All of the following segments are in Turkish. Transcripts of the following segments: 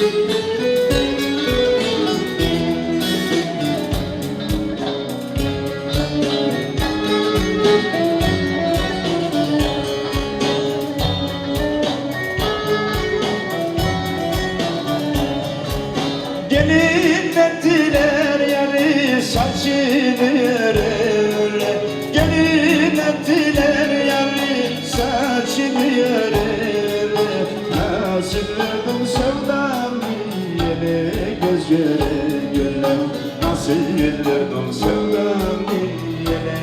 Gelin ettiler yarı saçını sevdam yine göz göre göre Nasıl verdim sevdam yine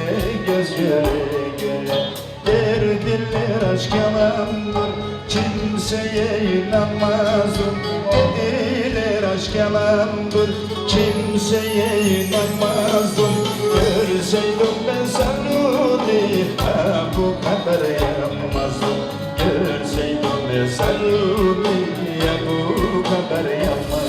göz göre göre. Derdiler aşk yalandır kimseye inanmazdım. Dediler aşk yalandır kimseye inanmazdım. Görseydim ben Saruni ya bu kadar yapmazdım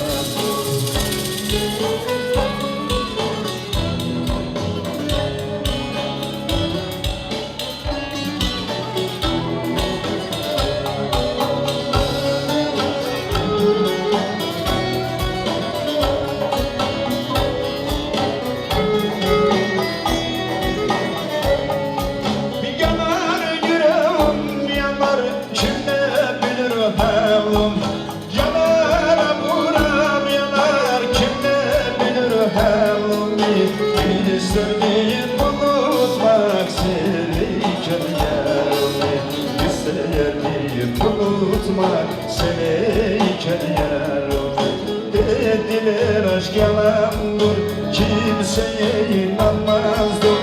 İstediğim unutmak sevdiğim yerimi İstediğim unutmak sevdiğim yerimi Dediler aşk yalandır kimseye inanmazdım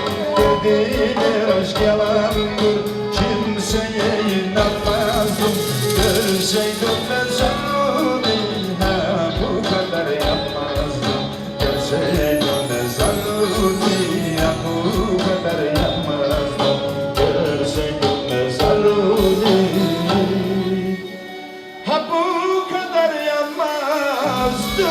Dediler aşk yalandır kimseye inanmazdım Görseydim bu kadar yanmazdım Görsen görmez aluni Ha bu kadar yanmazdım